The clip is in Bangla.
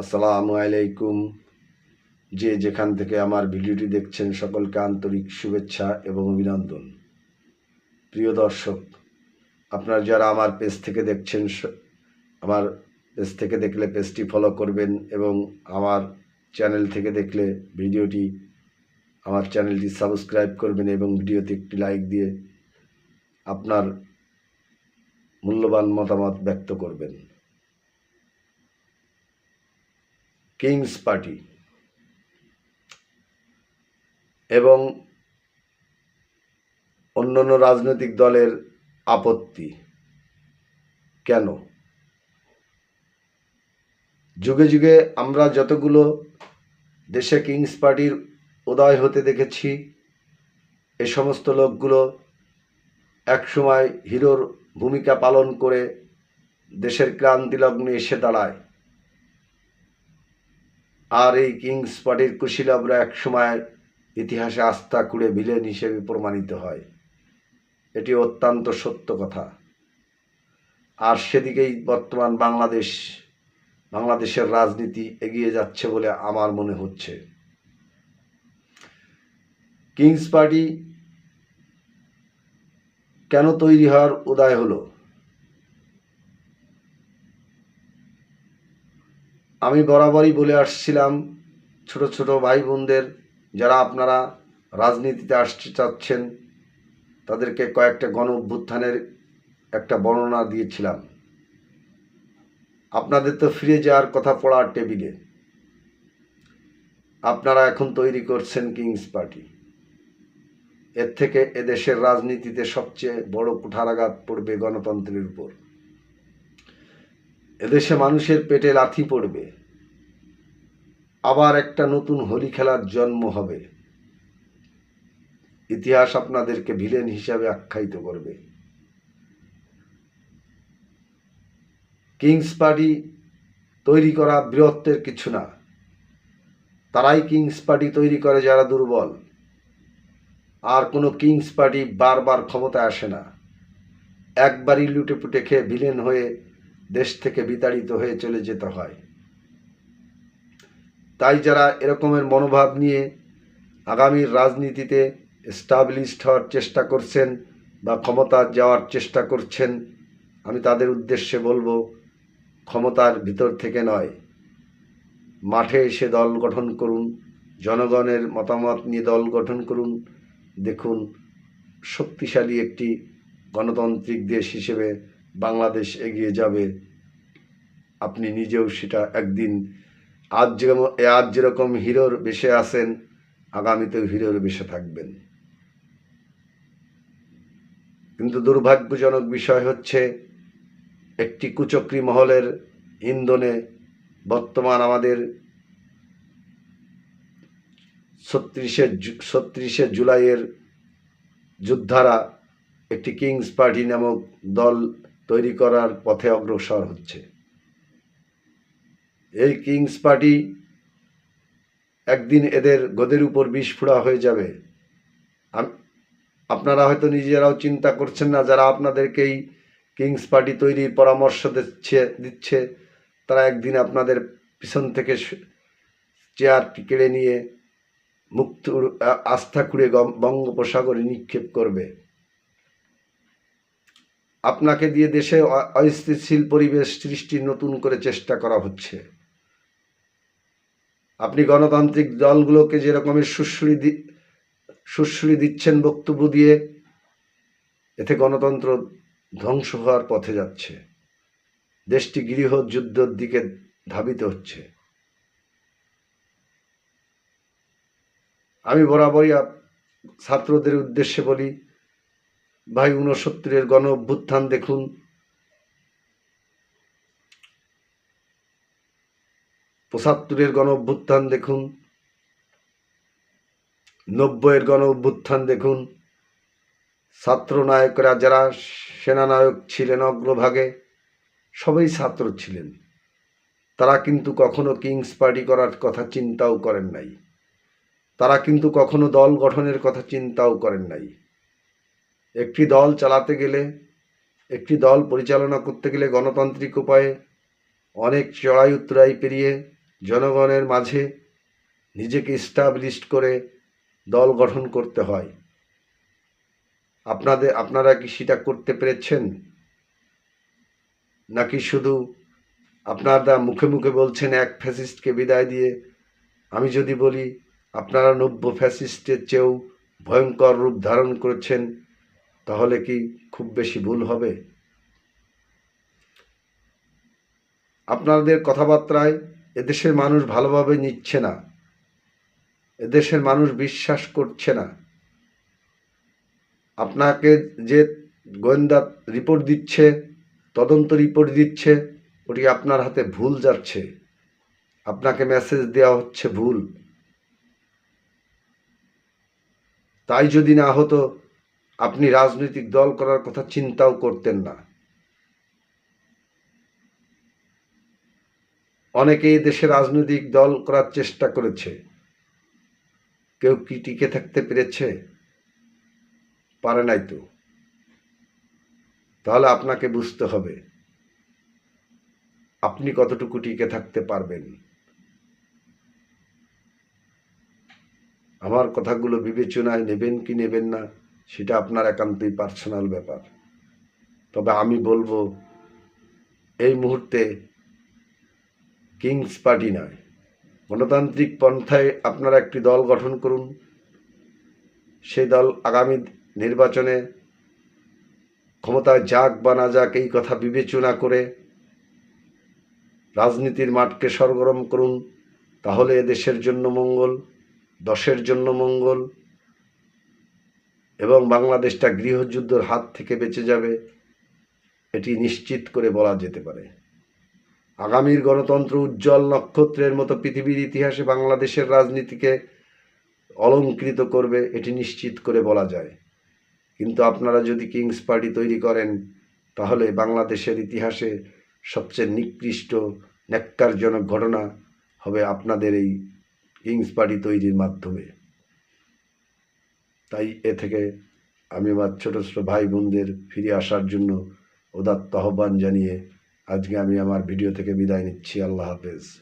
আসসালামু আলাইকুম। যে যেখান থেকে আমার ভিডিওটি দেখছেন, সকলকে আন্তরিক শুভেচ্ছা এবং অভিনন্দন। প্রিয় দর্শক, আপনারা যারা আমার পেজ থেকে দেখছেন আমার পেজ থেকে দেখলে পেজটি ফলো করবেন এবং আমার চ্যানেল থেকে দেখলে ভিডিওটি, আমার চ্যানেলটি সাবস্ক্রাইব করবেন এবং ভিডিওতে একটি লাইক দিয়ে আপনার মূল্যবান মতামত ব্যক্ত করবেন। Kings party. এবং অন্যান্য রাজনৈতিক দলের আপত্তি। কেন? যুগে যুগে আমরা যতগুলো দেশে কিংস পার্টির উদয় হতে দেখেছি, এ সমস্ত লোকগুলো একসময় হিরোর ভূমিকা পালন করে দেশের ক্রান্তি লগ্নে এসে দাঁড়ায়। আর এই কিংস পার্টির কুশীলবরা একসময় ইতিহাসে আস্থা কুড়ে ভিলেন হিসেবে প্রমাণিত হয়। এটি অত্যন্ত সত্য কথা। আর সেদিকেই বর্তমান বাংলাদেশ, বাংলাদেশের রাজনীতি এগিয়ে যাচ্ছে বলে আমার মনে হচ্ছে। কিংস পার্টি কেন তৈরি হওয়ার উদয় হলো? আমি বরাবরই বলে আসছিলাম, ছোট ছোট ভাই বোনদের যারা আপনারা রাজনীতিতে আসতে চাচ্ছেন, তাদেরকে কয়েকটা গণ অভ্যুত্থানের একটা বর্ণনা দিয়েছিলাম। আপনাদের তো ফিরে যাওয়ার কথা পড়ার টেবিলে। আপনারা এখন তৈরি করছেন কিংস পার্টি। এর থেকে এদেশের রাজনীতিতে সবচেয়ে বড় কুঠারাঘাত পড়বে গণতন্ত্রের উপর। এদেশে মানুষের পেটে লাথি পড়বে। আবার একটা নতুন হোলি খেলার জন্ম হবে। ইতিহাস আপনাদেরকে ভিলেন হিসাবে আখ্যায়িত করবে। কিংস পার্টি তৈরি করা বীরত্বের কিছু না। তারাই কিংস পার্টি তৈরি করে যারা দুর্বল। আর কোনো কিংস পার্টি বারবার ক্ষমতায় আসে না। একবারই লুটেপুটে খেয়ে ভিলেন হয়ে দেশ থেকে বিতাড়িত হয়ে চলে যেতে হয়। তাই যারা এরকমের মনোভাব নিয়ে আগামীর রাজনীতিতে এস্টাবলিশড হওয়ার চেষ্টা করছেন বা ক্ষমতা যাওয়ার চেষ্টা করছেন, আমি তাদের উদ্দেশ্যে বলব, ক্ষমতার ভিতর থেকে নয়। মাঠে এসে দল গঠন করুন, জনগণের মতামত নিয়ে দল গঠন করুন। দেখুন, শক্তিশালী একটি গণতান্ত্রিক দেশ হিসেবে বাংলাদেশ এগিয়ে যাবে, আপনি নিজেও সেটা একদিন আজ যেরকম আজ যেরকম হিরোর বেশে আছেন, আগামীতেও হিরোর বেশে থাকবেন। কিন্তু দুর্ভাগ্যজনক বিষয় হচ্ছে, একটি কুচক্রী মহলের ইন্ধনে বর্তমান আমাদের ছত্রিশে ছত্রিশে জুলাইয়ের যোদ্ধারা একটি কিংস পার্টি নামক দল তৈরি করার পথে অগ্রসর হচ্ছে। এই কিংস পার্টি একদিন এদের গদের উপর বিষ ফোড়া হয়ে যাবে। আপনারা হয়তো নিজেরাও চিন্তা করছেন না, যারা আপনাদেরকেই কিংস পার্টি তৈরির পরামর্শ দিচ্ছে দিচ্ছে, তারা একদিন আপনাদের পিছন থেকে চেয়ার কেড়ে নিয়ে মুক্ত আস্থা খুঁড়ে বঙ্গোপসাগরে নিক্ষেপ করবে। আপনাকে দিয়ে দেশে অস্থিতিশীল পরিবেশ সৃষ্টির নতুন করে চেষ্টা করা হচ্ছে। আপনি গণতান্ত্রিক দলগুলোকে যে রকমের সুশ্রী সুশ্রী দিচ্ছেন বক্তব্য দিয়ে, এতে গণতন্ত্র ধ্বংস হওয়ার পথে যাচ্ছে। দেশটি গৃহ যুদ্ধের দিকে ধাবিত হচ্ছে। আমি বরাবরই ছাত্রদের উদ্দেশ্যে বলি ভাই ঊনসত্তরের গণ অভ্যুত্থান দেখুন। পঁচাত্তরের গণ অভ্যুত্থান দেখুন। নব্বইয়ের গণ অভ্যুত্থান দেখুন। ছাত্রনায়করা যারা সেনানায়ক ছিলেন অগ্রভাগে, সবাই ছাত্র ছিলেন। তারা কিন্তু কখনো কিংস পার্টি করার কথা চিন্তাও করেন নাই। তারা কিন্তু কখনো দল গঠনের কথা চিন্তাও করেন নাই। একটি দল চালাতে গেলে, একটি দল পরিচালনা করতে গেলে গণতান্ত্রিক উপায়ে অনেক চড়াই উত্তরাই পেরিয়ে জনগণের মাঝে নিজেকে স্টাবলিশ করে দল গঠন করতে হয়। আপনাদের আপনারা কি সেটা করতে পেরেছেন? নাকি শুধু আপনারা মুখে মুখে বলছেন এক ফ্যাসিস্টকে বিদায় দিয়ে? আমি যদি বলি, আপনারা নব্য ফ্যাসিস্টের চেয়েও ভয়ঙ্কর রূপ ধারণ করেছেন তাহলে কি খুব বেশি ভুল হবে? আপনাদের কথাবার্তায় এদেশের মানুষ ভালোভাবে নিচ্ছে না। এদেশের মানুষ বিশ্বাস করছে না। আপনাকে যে গোয়েন্দা রিপোর্ট দিচ্ছে, তদন্ত রিপোর্ট দিচ্ছে, ওটি আপনার হাতে ভুল যাচ্ছে। আপনাকে মেসেজ দেওয়া হচ্ছে ভুল। তাই যদি না হতো আপনি রাজনৈতিক দল করার কথা চিন্তাও করতেন না। অনেকেই দেশে রাজনৈতিক দল করার চেষ্টা করেছে। কেউ কি টিকে থাকতে পেরেছে? পারে নাই তো। তাহলে আপনাকে বুঝতে হবে, আপনি কতটুকু টিকে থাকতে পারবেন। আমার কথাগুলো বিবেচনায় নেবেন কি নেবেন না? সেটা আপনার একান্তই পার্সোনাল ব্যাপার। তবে আমি বলব, এই মুহূর্তে কিংস পার্টি নয়, গণতান্ত্রিক পন্থায় আপনারা একটি দল গঠন করুন। সেই দল আগামী নির্বাচনে ক্ষমতায় যাক বা না যাক, এই কথা বিবেচনা করে রাজনীতির মাঠকে সরগরম করুন। তাহলে দেশের জন্য মঙ্গল, দশের জন্য মঙ্গল এবং বাংলাদেশটা গৃহযুদ্ধের হাত থেকে বেঁচে যাবে, এটি নিশ্চিত করে বলা যেতে পারে। আগামীর গণতন্ত্র উজ্জ্বল নক্ষত্রের মতো পৃথিবীর ইতিহাসে বাংলাদেশের রাজনীতিকে অলঙ্কৃত করবে, এটি নিশ্চিত করে বলা যায়। কিন্তু আপনারা যদি কিংস পার্টি তৈরি করেন, তাহলে বাংলাদেশের ইতিহাসে সবচেয়ে নিকৃষ্ট, ন্যাক্কারজনক ঘটনা হবে আপনাদের এই কিংস পার্টি তৈরির মাধ্যমে। তাই এ থেকে আমি আমার ছোটো ছোটো ভাই বোনদের ফিরে আসার জন্য উদাত্ত আহ্বান জানিয়ে আজকে আমি আমার ভিডিও থেকে বিদায় নিচ্ছি। আল্লাহ হাফেজ।